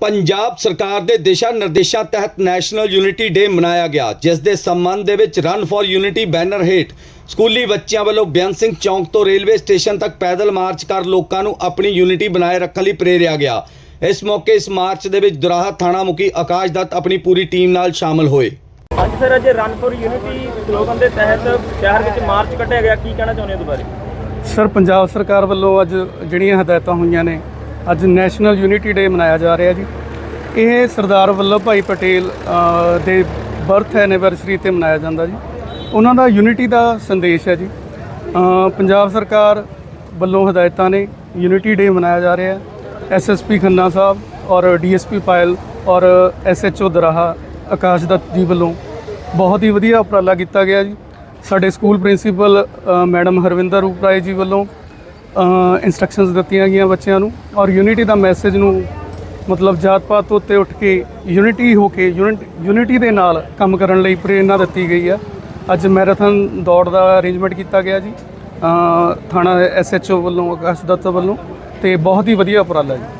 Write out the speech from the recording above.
ਪੰਜਾਬ ਸਰਕਾਰ ਦੇ ਦਿਸ਼ਾ ਨਿਰਦੇਸ਼ਾਂ ਤਹਿਤ ਨੈਸ਼ਨਲ ਯੂਨਿਟੀ ਡੇ ਮਨਾਇਆ ਗਿਆ ਜਿਸ ਦੇ ਸੰਬੰਧ ਦੇ ਵਿੱਚ ਰਨ ਫॉर ਯੂਨਿਟੀ ਬੈਨਰ ਹੇਠ ਸਕੂਲੀ ਬੱਚਿਆਂ ਵੱਲੋਂ ਬਿਆਨ ਸਿੰਘ ਚੌਂਕ ਤੋਂ ਰੇਲਵੇ ਸਟੇਸ਼ਨ ਤੱਕ ਪੈਦਲ ਮਾਰਚ ਕਰ ਲੋਕਾਂ ਨੂੰ ਆਪਣੀ ਯੂਨਿਟੀ ਬਣਾਏ ਰੱਖਣ ਲਈ ਪ੍ਰੇਰਿਆ ਗਿਆ। ਇਸ ਮੌਕੇ ਇਸ ਮਾਰਚ ਦੇ ਵਿੱਚ ਦੁਰਾਹਾ ਥਾਣਾ ਮੁਖੀ ਆਕਾਸ਼ ਦੱਤ ਆਪਣੀ ਪੂਰੀ ਟੀਮ ਨਾਲ ਸ਼ਾਮਲ ਹੋਏ। ਅੱਜ ਸਰ ਅੱਜ ਰਨ ਫॉर ਯੂਨਿਟੀ ਸਲੋਗਨ ਦੇ ਤਹਿਤ ਸ਼ਹਿਰ ਵਿੱਚ ਮਾਰਚ ਕੱਢਿਆ ਗਿਆ ਕੀ ਕਹਿਣਾ ਚਾਹੁੰਦੇ ਹੋ ਦੁਬਾਰੇ ਸਰ ਪੰਜਾਬ ਸਰਕਾਰ ਵੱਲੋਂ ਅੱਜ ਜਿਹੜੀਆਂ ਹਦਾਇਤਾਂ ਹੋਈਆਂ ਨੇ ਅੱਜ ਨੈਸ਼ਨਲ ਯੂਨਿਟੀ ਡੇ ਮਨਾਇਆ ਜਾ ਰਿਹਾ ਜੀ। ਇਹ ਸਰਦਾਰ ਵੱਲਭ ਭਾਈ ਪਟੇਲ ਦੇ ਬਰਥ ਐਨੀਵਰਸਰੀ ਤੇ ਮਨਾਇਆ ਜਾਂਦਾ ਜੀ। ਉਹਨਾਂ ਦਾ ਯੂਨਿਟੀ ਦਾ ਸੰਦੇਸ਼ ਹੈ ਜੀ। ਪੰਜਾਬ ਸਰਕਾਰ ਵੱਲੋਂ ਹਦਾਇਤਾਂ ਨੇ ਯੂਨਿਟੀ ਡੇ ਮਨਾਇਆ ਜਾ ਰਿਹਾ ਹੈ। ਐਸਐਸਪੀ ਖੰਨਾ ਸਾਹਿਬ ਔਰ ਡੀਐਸਪੀ ਪਾਇਲ ਔਰ ਐਸਐਚਓ ਦਰਾਹਾ ਆਕਾਸ਼ ਦੱਤ ਜੀ ਵੱਲੋਂ ਬਹੁਤ ਹੀ ਵਧੀਆ ਉਪਰਾਲਾ ਕੀਤਾ ਗਿਆ ਜੀ। ਸਾਡੇ school principal madam Harvinder Ruprai ji ਵੱਲੋਂ ਇਨਸਟਰਕਸ਼ਨਸ ਦਿੱਤੀਆਂ ਗਈਆਂ ਬੱਚਿਆਂ ਨੂੰ ਔਰ ਯੂਨਿਟੀ ਦਾ ਮੈਸੇਜ ਨੂੰ ਮਤਲਬ ਜਾਤ ਪਾਤ ਤੋਂ ਉੱਤੇ ਉੱਠ ਕੇ ਯੂਨਿਟੀ ਹੋ ਕੇ ਯੂਨਿਟੀ ਦੇ ਨਾਲ ਕੰਮ ਕਰਨ ਲਈ ਪ੍ਰੇਰਣਾ ਦਿੱਤੀ ਗਈ ਆ। ਅੱਜ ਮੈਰਾਥਨ ਦੌੜ ਦਾ ਅਰੇਂਜਮੈਂਟ ਕੀਤਾ ਗਿਆ ਜੀ। ਅ, ਥਾਣਾ ਐਸਐਚਓ ਵੱਲੋਂ ਆਕਾਸ਼ ਦੱਤ ਵੱਲੋਂ ਤੇ ਬਹੁਤ ਹੀ ਵਧੀਆ ਉਪਰਾਲਾ ਜੀ।